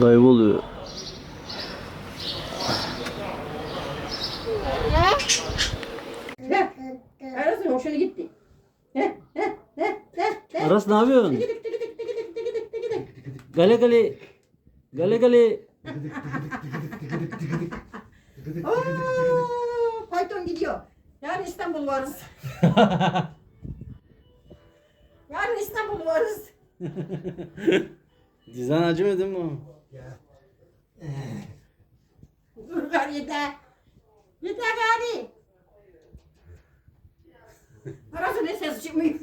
Kayboluyor. Arasın hoşuna gitti. Aras ne yapıyorsun? Gale gale. Gale gale. Oo, Python gidiyor. Yarın İstanbul varız. Yarın İstanbul varız. Dizan acımadı mı? Dur gari yeter. Yeter gari. Arası ne ses çıkmıyor.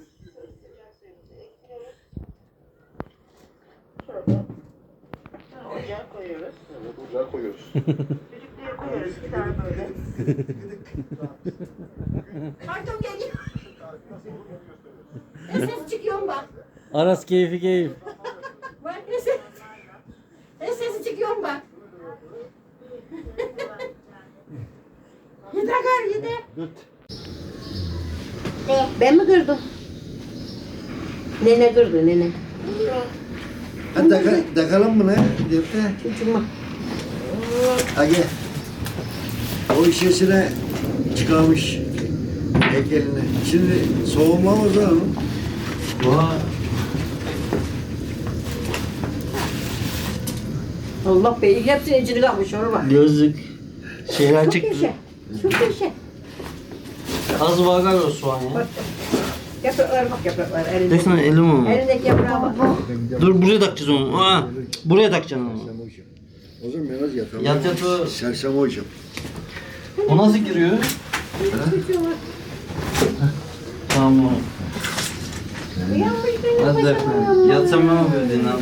Ocağa koyuyoruz. Evet, ocağa koyuyoruz. Düdüklüye koyuyoruz. Bir tane böyle. Python geliyor. Ne ses çıkıyor bak. Aras keyfi keyif. Bak ne ses. Ne sesi çıkıyor bak. yeter gari yeter. Ben mi kırdım? Nene kırdı nene. Hadi taka- takalım mı ne? Defter. Çocuğuma. Hadi. O işesine çıkarmış heykeline. Şimdi soğuma o zaman. Vay. Allah be hepsini içine kalmış ona bak. Gözlük. Şeyler Çok çıktı. yaşa. Çok yaşa. Az bakar o soğan ya. Bak. Yapraklar bak yapraklar elinde. Desene elim onu. Elindeki yaprağa bak. Dur buraya takacağız onu. Aa, buraya takacaksın onu. Sersem hocam. O zaman biraz yatalım. Yat yat o. Sersem hocam. O nasıl giriyor? Tamam. Uyanmış benim Hadi. Yatsam ne yapıyor dinlen?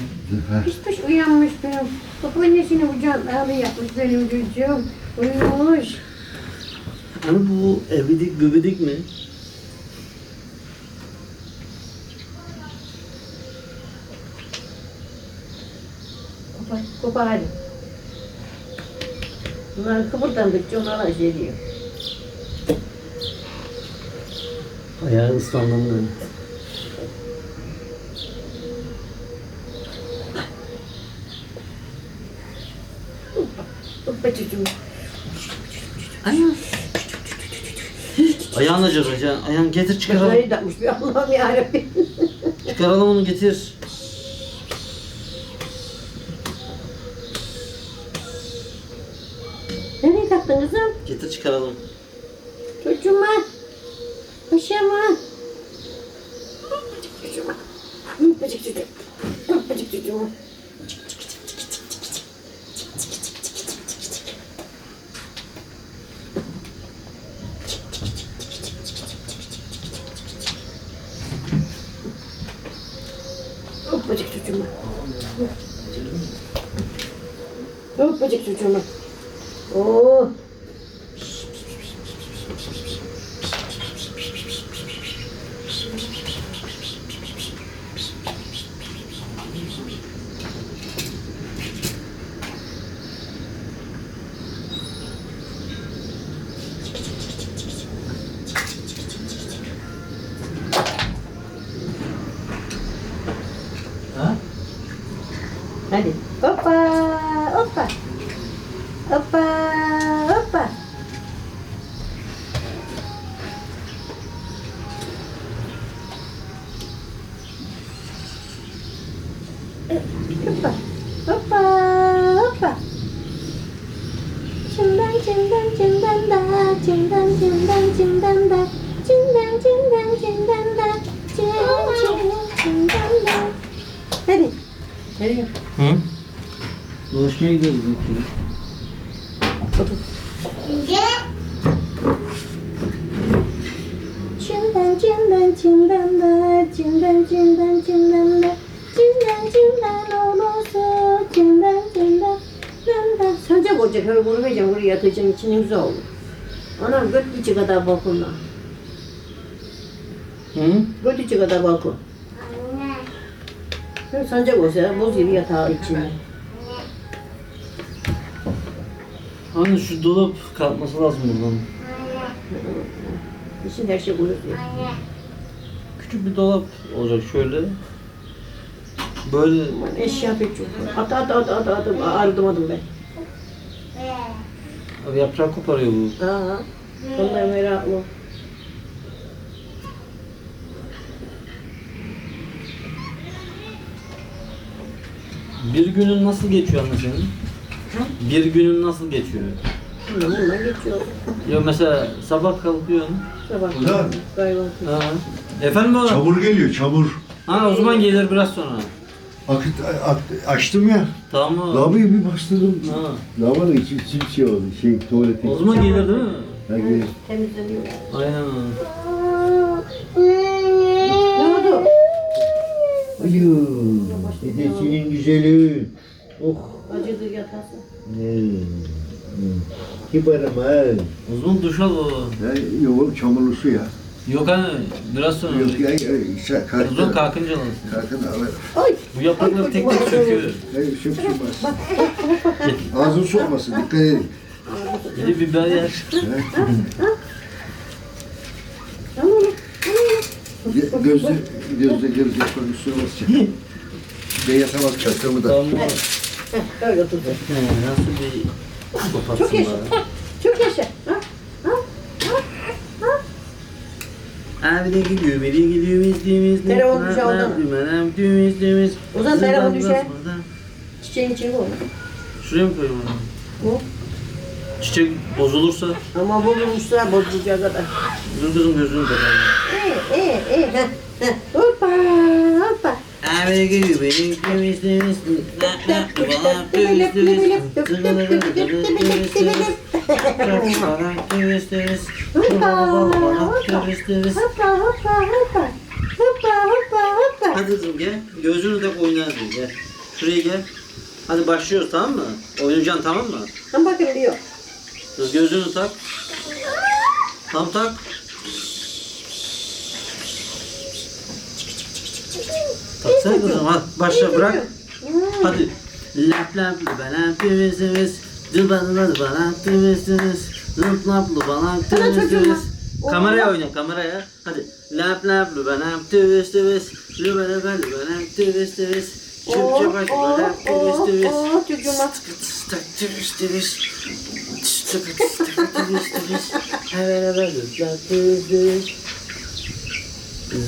Piş piş uyanmış benim. Babaannesini kucağına yapmış benim çocuğum. Uyumuş. Hani bu evidik bebedik mi? Kopar, kopar hadi. Bunlar kıpırdandıkça onlara şey diyor. Ayağı ıslandım ben. Hoppa çocuğum. Ana. Ayağın acır ayağın. Ayağın getir çıkaralım. Kafayı takmış bir Allah'ım yarabbim. Çıkaralım onu getir. Nereye taktın kızım? Getir çıkaralım. Çocuğuma. Paşama. Hoppacık çocuğuma. Hoppacık çocuğum. Hoppacık çocuğuma. Hoppacık çocuğuma. Hoppacık çocuğuma. Oo. Ha? Hadi. Hoppa, hoppa. Hoppa, hoppa. Hoppa, hoppa, hoppa. Çimden, çimden, çimden da, çimden, çimden, çimden da, çimden, çimden, çimden da, çim, çim, çimden da. Hadi. Hadi. Hı? Dolaşmaya gidiyoruz. bakayım. Çimden çimden çimden de çimden çimden çimden de çimden çimden olursa çimden çimden çimden Sancak olacak öyle bunu vereceğim buraya yatacağım içine güzel olur. Anam göt içi kadar balkonda. Hı? Göt içi kadar balkon. Sancak olsa boz gibi yatağı içinde. Hani şu dolap kalkması lazım buradan. İçinde her şey olur diyor. küçük bir dolap olacak şöyle. Böyle Eşya pek çok. At at at at at. Aradım adım ben. abi yaprak koparıyor bu. Aa. Vallahi meraklı. Bir günün nasıl geçiyor anne senin? Bir günün nasıl geçiyor? Bundan geçiyor. Ya mesela sabah kalkıyorsun. Sabah. Lan. Kahvaltı. Ha. Efendim baba? Çamur geliyor çamur. Ha o zaman gelir biraz sonra. Akıt, ak- açtım ya. Tamam. Lavaboya bir bastırdım. Ha. Lavaboda içi şey oldu. Şey tuvalete. O zaman gelir değil mi? Ha, gelir. Temizleniyor. Aynen. Ayy. Dedesinin güzeli. Oh. Acıdı yatası. Hmm. Kibarım ha. Zaman duş al baba. Ya, yok çamurlu su ya. Yok hani biraz sonra. Yok ya, ya O zaman kalktın. kalkınca alırsın. Kalkın alır. Ay. Bu yaprakları tek tek söküyor. Hayır söp sürmez. Ağzın su olmasın dikkat edin. Bir de biber yer. Ge- Gözde, gözde gözde konuşuyor basacak. Ben yatamaz çaktığımı da. Tamam. Öyle oturdu. He, nasıl bir kopatsın Çok yaşa. bari. Çok yaşa. Ha? Abi de gidiyor, biri gidiyor, biz düğümüz Telefon düşer oradan. Düğmenem, düğümüz, düğümüz. O zaman telefon düşer. Çiçeğin içine koy. Şuraya mı koyayım onu? Bu. Çiçek bozulursa, Ama bozulmuşsa bozulacağı kadar. bizim kızın gözünü kapatalım. Ee. Heh, heh. Hoppa, hoppa. Abi de. Hoppa, hoppa, hoppa. Hadi kızım gel. Gözünü tak oynarsın gel. Şuraya gel. Hadi başlıyoruz tamam mı? Oynayacaksın tamam mı? Tam bakın diyor. Kız gözünü tak. Tam tak. Taksana kızım hadi başla bırak. Hadi. Lap lap lubalap tüvesimiz. Dıbana dıbalap tüvesimiz. Lıp lap tüvesimiz. var. Kameraya oyna kameraya. Hadi. Lap lap lubalap tüvesimiz. Lubalap lubalap tüvesimiz. Çıp Oh, çıp oh, lubalap oh, tüvesimiz. oh, çocuğuma. Tüvesimiz. Tüvesimiz. Hemen hemen lubalap tüvesimiz.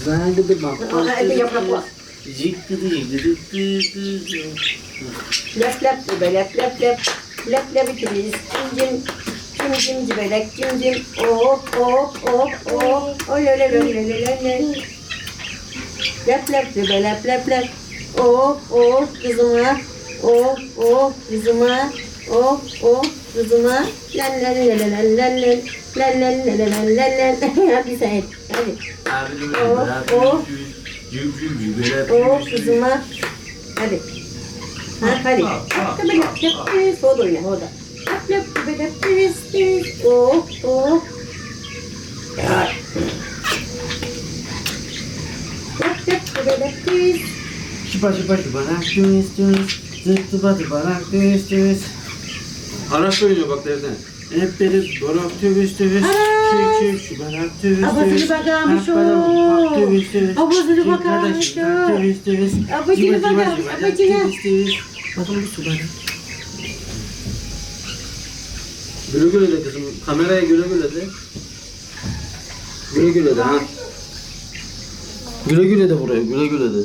Zangı bir bak. Aa, elde yaprak var. Zıkkıdı yıkkıdı dı Lap lap dibe lap lap lap. Lap lap ikimiz. Cim cim. Cim cibelek cim cim. Oh oh oh oh. Oh le le le le le le le. Lap lap dibe lap lap lap. Oh oh kızıma. Oh oh kızıma. Oh oh kızıma. Lan lan lan lan lan lan lan. Lan lan lan lan lan lan lan. Hadi sen. Hadi. Oh, oh. Oh kızıma. Hadi. Ha, lap lap pis. O da oyna, o da. Lap pis pis. Oh, oh. Ya. Pis. Şıpa şıpa şıpa düğüz düğüz Araç oynuyor bak derden Hep beri barak düğüz düğüz Ana! Abasını bakarmış o. Abasını bakarmış o. civa bakarmış, düğüz Bakın bu su barak Güle güle de kızım. Kameraya güle güle de Güle güle de ha. Güle güle de buraya güle güle de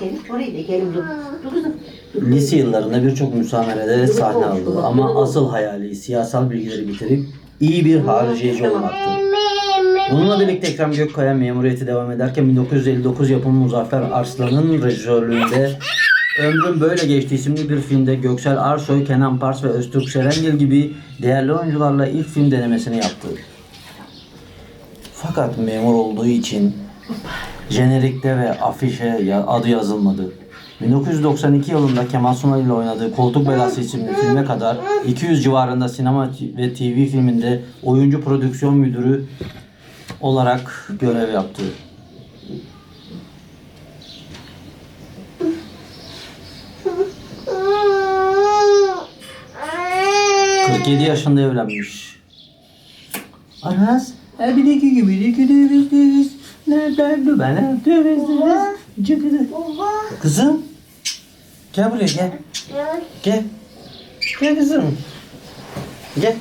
Hadi gelin, orayı da gelin. Dur, dur kızım. Lise yıllarında birçok müsamerede sahne aldı ama asıl hayali siyasal bilgileri bitirip iyi bir hariciyeci olmaktı. Bununla birlikte Ekrem Gökkaya memuriyeti devam ederken 1959 yapımı Muzaffer Arslan'ın rejisörlüğünde Ömrüm Böyle Geçti isimli bir filmde Göksel Arsoy, Kenan Pars ve Öztürk Serengil gibi değerli oyuncularla ilk film denemesini yaptı. Fakat memur olduğu için jenerikte ve afişe ya- adı yazılmadı. 1992 yılında Kemal Sunal ile oynadığı Koltuk Belası isimli filme kadar 200 civarında sinema ve TV filminde oyuncu prodüksiyon müdürü olarak görev yaptı. 47 yaşında evlenmiş. Aras, ebideki gibi dikidiriz. Nereden ben ötürüz. Kızım. Gel buraya gel. Gel. Gel kızım. Gel.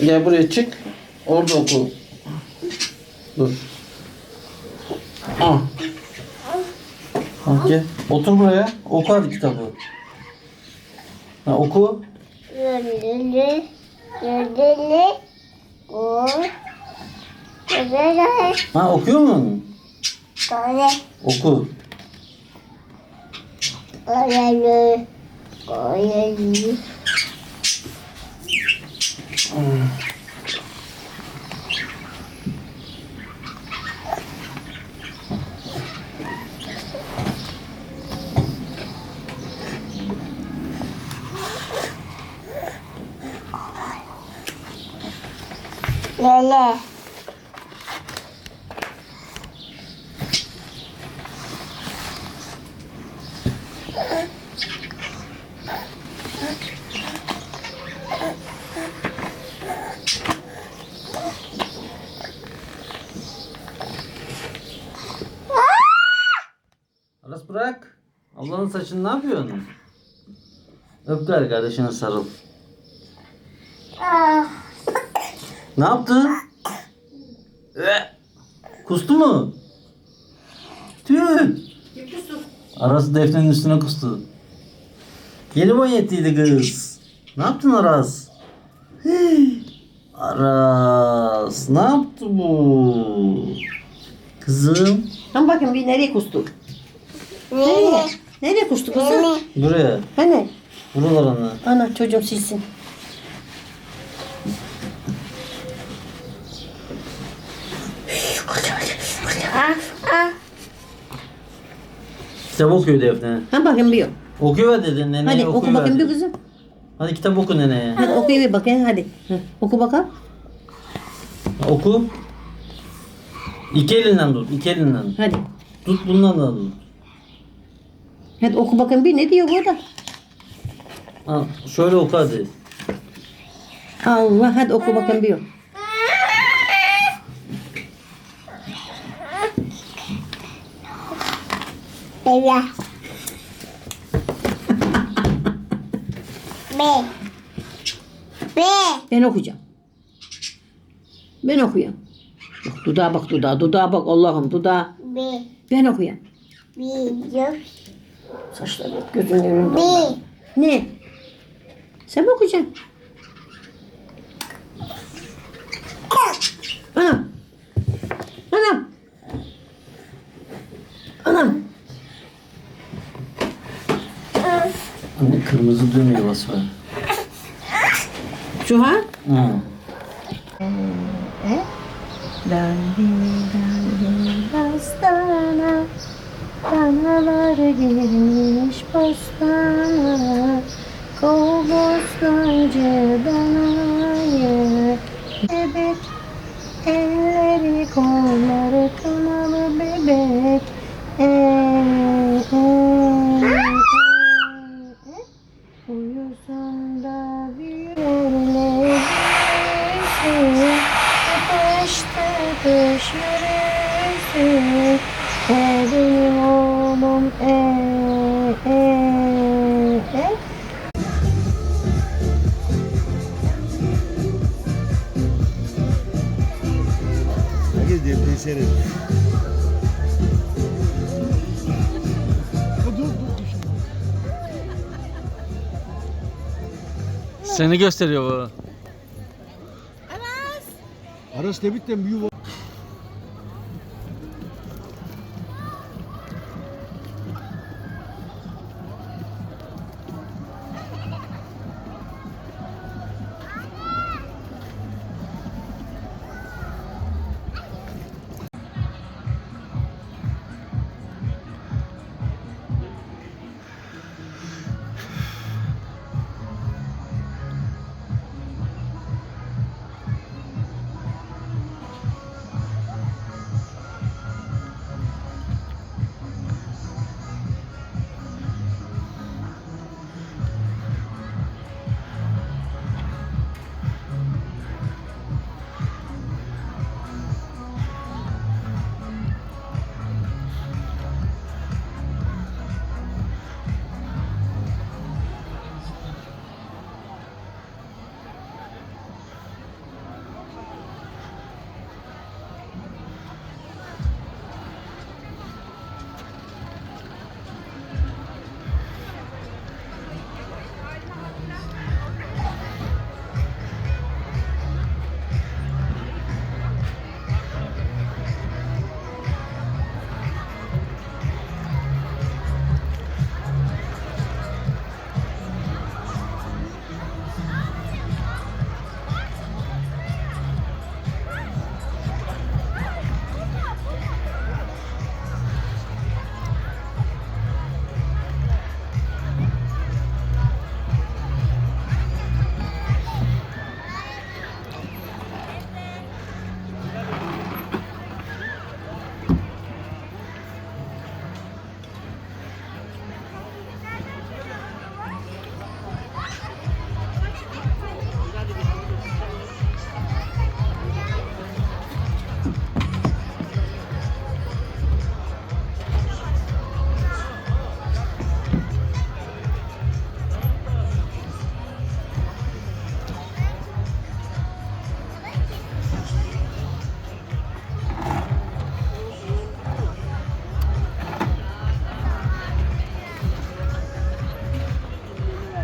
Gel buraya çık. Orada oku. Dur. Al. Al gel. Otur buraya. Oku hadi kitabı. Ha, oku. Lülülü, lülülü, o, Ha okuyor mu? Böyle. Oku. Böyle. Böyle. Lele. Saçını ne yapıyorsun? Öp gari kardeşine sarıl. Ah, Ne yaptın? Ee, Kustu mu? Tüh. Aras defnenin üstüne kustu. Yeni banyettiydi kız. Ne yaptın Aras? Aras ne yaptı bu? Kızım. Tam bakın bir nereye kustu? Lele, Nereye kustu kızım? Buraya. Hani? Buralarına. Ana çocuğum silsin. Ah, ah. Kitap okuyor Defne. Ha bakayım bir. Okuyor dedin neneye Hadi oku bakayım bir kızım. Hadi kitap oku neneye. Hadi okuyayım bir bakayım hadi. Hı, Oku bakalım. Oku. İki elinden tut. iki elinden. Hadi. Tut bundan da tut. Hadi oku bakayım bir ne diyor burada? Al, şöyle oku hadi. Allah hadi oku bakayım bir. Lele. B. B. Ben okuyacağım. Ben okuyayım. Bak dudağa bak dudağa. Dudağa bak Allah'ım dudağa. B. Ben okuyayım. B. Yok. Saçları hep gözünün önünde. Olan. Ne? Sen mi okuyacaksın? Anam. Anam. Anam. Anne kırmızı düğme yuvası var. Şu ha? Hı. Bastana, girmiş bostana, kov bostancı danayı. Bebek, elleri kolları kanalı bebek. Ee, ee, ee, ee. Uyusun da büyürle büyüsün Tıkış tıkış yürüsün E e e e Herkes seyredin. Seni gösteriyor bu. Aras Debit'ten bir yuva.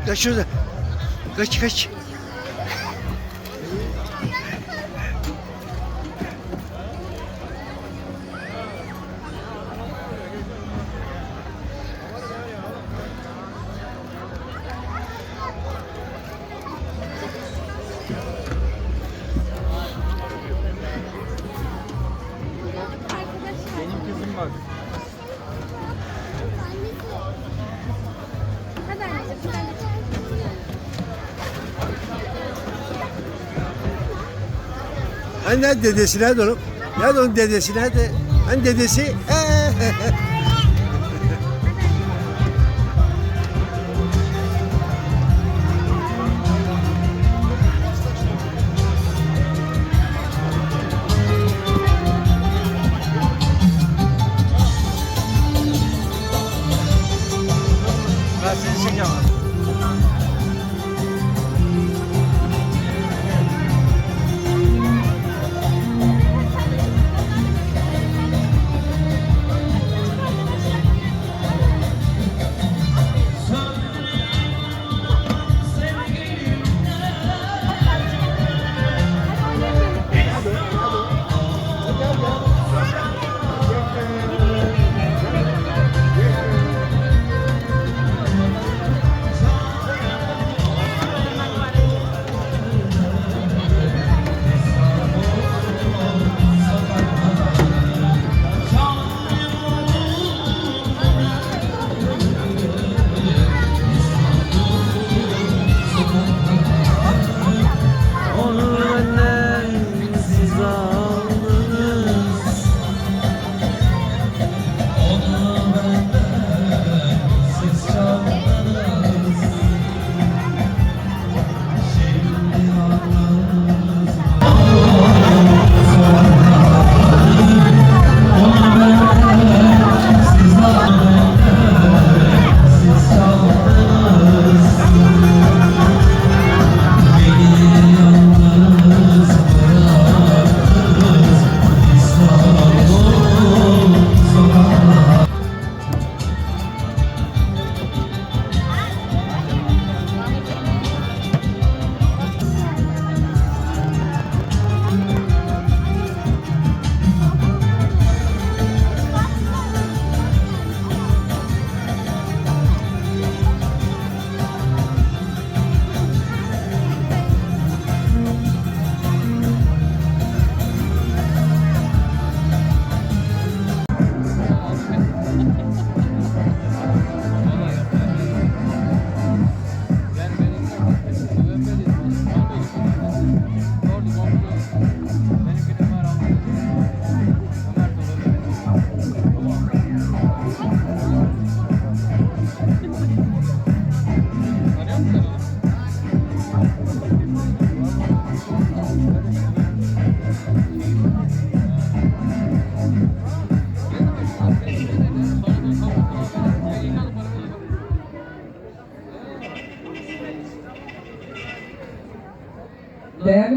Kaç şurada. Kaç kaç. Hani nerede dedesi nerede onun? Nerede onun dedesi nerede? Hani dedesi? Ben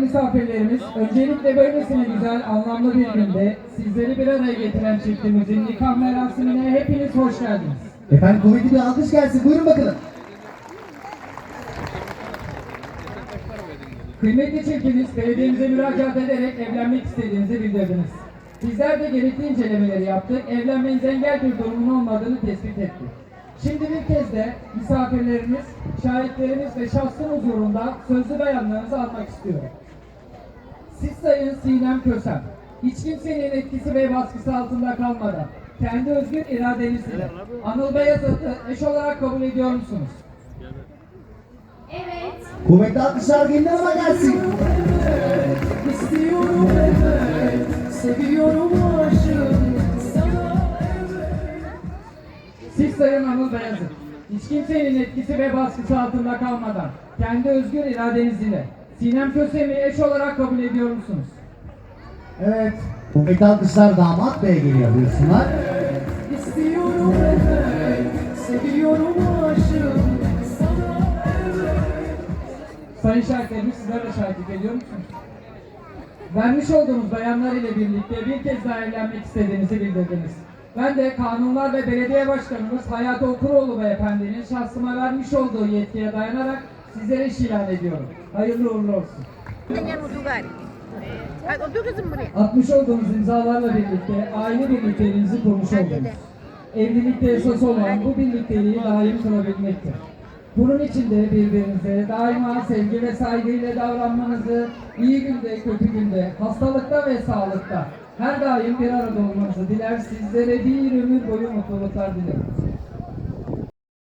misafirlerimiz, öncelikle böylesine güzel, anlamlı bir günde sizleri bir araya getiren çiftimizin nikah merasimine hepiniz hoş geldiniz. Efendim kuvvetli bir alkış gelsin. Buyurun bakalım. Kıymetli çiftimiz, belediyemize müracaat ederek evlenmek istediğinizi bildirdiniz. Bizler de gerekli incelemeleri yaptık, evlenmenize engel bir durumun olmadığını tespit ettik. Şimdi bir kez de misafirlerimiz, şahitlerimiz ve şahsın huzurunda sözlü beyanlarınızı almak istiyorum. Siz Sayın Sinem Kösem, hiç kimsenin etkisi ve baskısı altında kalmadan, kendi özgür iradenizle Anıl Beyazıt'ı eş olarak kabul ediyor musunuz? Kuvvetli alkışlar gelir ama gelsin. İstiyorum evet, seviyorum aşığım sana Siz Sayın Anıl Beyazıt, hiç kimsenin etkisi ve baskısı altında kalmadan, kendi özgür iradenizle Sinem Kösem'i eş olarak kabul ediyor musunuz? Evet. Kuvvetli alkışlar damat beye geliyor buyursunlar. İstiyorum evet, seviyorum aşığım sana evet. Sayın şahitlerimiz sizler de şahitlik ediyor musunuz? Vermiş olduğumuz beyanlar ile birlikte bir kez daha evlenmek istediğinizi bildirdiniz. Ben de Kanunlar ve Belediye Başkanımız Hayati Okuroğlu Beyefendinin şahsıma vermiş olduğu yetkiye dayanarak sizlere iş ilan ediyorum. Hayırlı uğurlu olsun. Atmış olduğunuz imzalarla birlikte aile birlikteliğinizi kurmuş oldunuz. Evlilikte esas olan bu birlikteliği daim kılabilmektir. Bunun için de birbirinize daima sevgi ve saygıyla davranmanızı, iyi günde, kötü günde, hastalıkta ve sağlıkta her daim bir arada olmanızı diler. Sizlere bir ömür boyu mutluluklar dilerim.